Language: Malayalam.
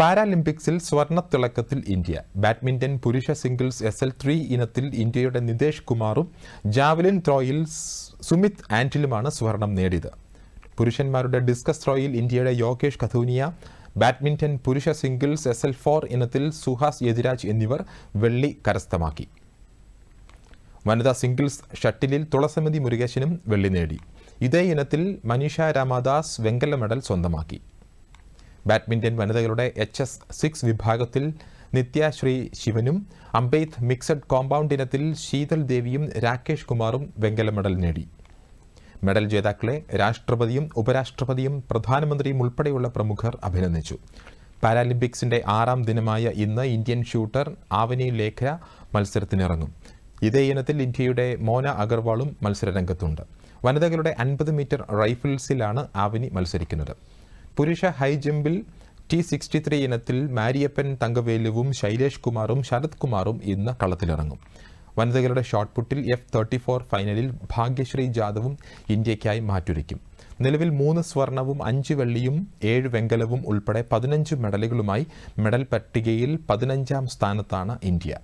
പാരാലിമ്പിക്സിൽ സ്വർണത്തിളക്കത്തിൽ ഇന്ത്യ ബാഡ്മിന്റൺ പുരുഷ സിംഗിൾസ് എസ് എൽ ത്രീ ഇനത്തിൽ ഇന്ത്യയുടെ നിതേഷ് കുമാറും ജാവലിൻ ത്രോയിൽ സുമിത് ആന്റിലുമാണ് സ്വർണം നേടിയത്. പുരുഷന്മാരുടെ ഡിസ്കസ് ത്രോയിൽ ഇന്ത്യയുടെ യോഗേഷ് കഥൂനിയ ബാഡ്മിന്റൺ പുരുഷ സിംഗിൾസ് എസ് എൽ ഫോർ ഇനത്തിൽ സുഹാസ് യതിരാജ് എന്നിവർ വെള്ളി കരസ്ഥമാക്കി. വനിതാ സിംഗിൾസ് ഷട്ടിലിൽ തുളസമിതി മുരുകേശനും വെള്ളി നേടി. ഇതേ ഇനത്തിൽ മനീഷ രാമദാസ് വെങ്കല മെഡൽ സ്വന്തമാക്കി. ബാഡ്മിന്റൺ വനിതകളുടെ എച്ച് എസ് സിക്സ് വിഭാഗത്തിൽ നിത്യശ്രീ ശിവനും അംബേദ് മിക്സഡ് കോമ്പൗണ്ട് ഇനത്തിൽ ശീതൽ ദേവിയും രാകേഷ് കുമാറും വെങ്കല മെഡൽ നേടി. മെഡൽ ജേതാക്കളെ രാഷ്ട്രപതിയും ഉപരാഷ്ട്രപതിയും പ്രധാനമന്ത്രിയും ഉൾപ്പെടെയുള്ള പ്രമുഖർ അഭിനന്ദിച്ചു. പാരാലിമ്പിക്സിന്റെ ആറാം ദിനമായ ഇന്ന് ഇന്ത്യൻ ഷൂട്ടർ ആവനി ലേഖ മത്സരത്തിനിറങ്ങും. ഇതേ ഇനത്തിൽ ഇന്ത്യയുടെ മോന അഗർവാളും മത്സരരംഗത്തുണ്ട്. വനിതകളുടെ അൻപത് മീറ്റർ റൈഫിൾസിലാണ് ആവനി മത്സരിക്കുന്നത്. പുരുഷ ഹൈ ജമ്പിൽ ടി സിക്സ്റ്റി ത്രീ ഇനത്തിൽ മാരിയപ്പൻ തങ്കവേലുവും ശൈലേഷ് കുമാറും ശരത് കുമാറും ഇന്ന് കളത്തിലിറങ്ങും. വനിതകളുടെ ഷോട്ട് പുട്ടിൽ എഫ് തേർട്ടി ഫോർ ഫൈനലിൽ ഭാഗ്യശ്രീ ജാദവും ഇന്ത്യയ്ക്കായി മാറ്റുരയ്ക്കും. നിലവിൽ മൂന്ന് സ്വർണവും അഞ്ച് വെള്ളിയും ഏഴ് വെങ്കലവും ഉൾപ്പെടെ പതിനഞ്ച് മെഡലുകളുമായി മെഡൽ പട്ടികയിൽ പതിനഞ്ചാം സ്ഥാനത്താണ് ഇന്ത്യ.